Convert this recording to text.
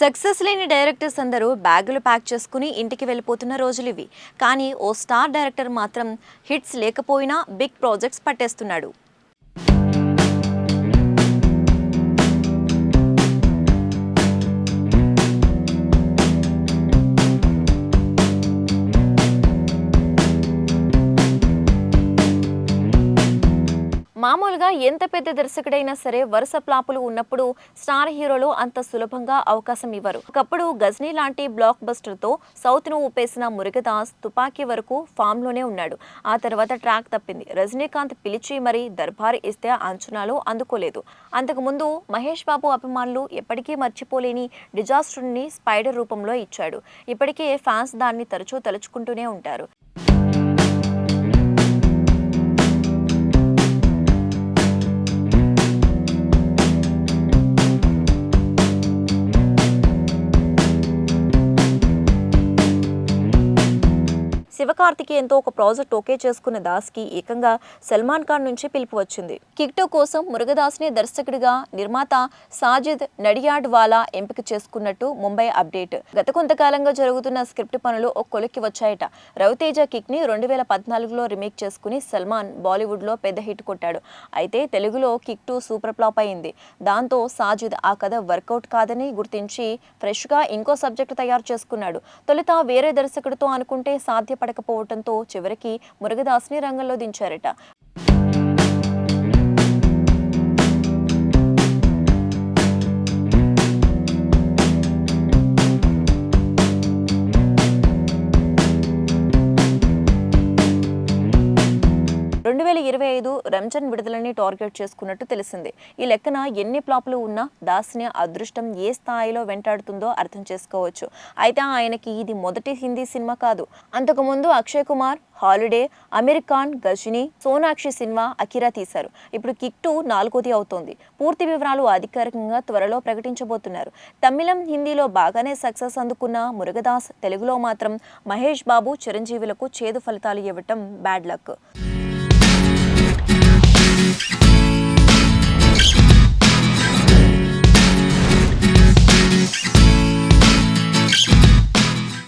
Success లేని directors అందరూ బ్యాగులు ప్యాక్ చేసుకుని ఇంటికి వెళ్ళిపోతున్న రోజులు ఇవి. కానీ ఓ స్టార్ డైరెక్టర్ మాత్రం హిట్స్ లేకపోయినా బిగ్ ప్రాజెక్ట్స్ పట్టేస్తున్నాడు. మామూలుగా ఎంత పెద్ద దర్శకుడైనా సరే వరుస ప్లాపులు ఉన్నప్పుడు స్టార్ హీరోలు అంత సులభంగా అవకాశం ఇవ్వరు. ఒకప్పుడు గజ్నీ లాంటి బ్లాక్ బస్టర్తో సౌత్ను సౌత్ను ఊపేసిన మురుగదాస్ తుపాకీ వరకు ఫామ్లోనే ఉన్నాడు. ఆ తర్వాత ట్రాక్ తప్పింది. రజనీకాంత్ పిలిచి మరీ దర్బార్ ఇస్తే అంచనాలు అందుకోలేదు. అంతకుముందు మహేష్ బాబు అభిమానులు ఎప్పటికీ మర్చిపోలేని డిజాస్టర్ని స్పైడర్ రూపంలో ఇచ్చాడు. ఇప్పటికే ఫ్యాన్స్ దాన్ని తరచూ తలుచుకుంటూనే ఉంటారు. శివకార్తికేయంతో ఒక ప్రాజెక్ట్ ఓకే చేసుకున్న దాస్కి ఏకంగా సల్మాన్ ఖాన్ నుంచి పిలుపు వచ్చింది. కిక్టో కోసం మురుగదాస్ని దర్శకుడిగా నిర్మాత సాజిద్ నడియాడ్ వాలా ఎంపిక చేసుకున్నట్టు ముంబై అప్డేట్. గత కొంతకాలంగా జరుగుతున్న స్క్రిప్ట్ పనులు ఒక కొలిక్కి వచ్చాయట. రవితేజ కిక్ని రెండు వేల పద్నాలుగులో రిమేక్ చేసుకుని సల్మాన్ బాలీవుడ్లో పెద్ద హిట్ కొట్టాడు. అయితే తెలుగులో కిక్ టూ సూపర్ ఫ్లాప్ అయింది. దాంతో సాజిద్ ఆ కథ వర్కౌట్ కాదని గుర్తించి ఫ్రెష్గా ఇంకో సబ్జెక్ట్ తయారు చేసుకున్నాడు. తొలుత వేరే దర్శకుడితో అనుకుంటే సాధ్యపడకపోవడంతో చివరికి మురుగదాస్ని రంగంలో దించారట. రెండు వేల ఇరవై ఐదు రంజాన్ విడుదలని టార్గెట్ చేసుకున్నట్టు తెలిసింది. ఈ లెక్కన ఎన్ని ఫ్లాపులు ఉన్నా దాస్ని అదృష్టం ఏ స్థాయిలో వెంటాడుతుందో అర్థం చేసుకోవచ్చు. అయితే ఆయనకి ఇది మొదటి హిందీ సినిమా కాదు. అంతకుముందు అక్షయ్ కుమార్ హాలిడే అమీర్ ఖాన్ గజిని సోనాక్షి సినిమా అకిరా తీశారు. ఇప్పుడు కిక్ టూ నాలుగోది అవుతోంది. పూర్తి వివరాలు అధికారికంగా త్వరలో ప్రకటించబోతున్నారు. తమిళం హిందీలో బాగానే సక్సెస్ అందుకున్న మురుగదాస్ తెలుగులో మాత్రం మహేష్ బాబు చిరంజీవులకు చేదు ఫలితాలు ఇవ్వటం బ్యాడ్ లక్.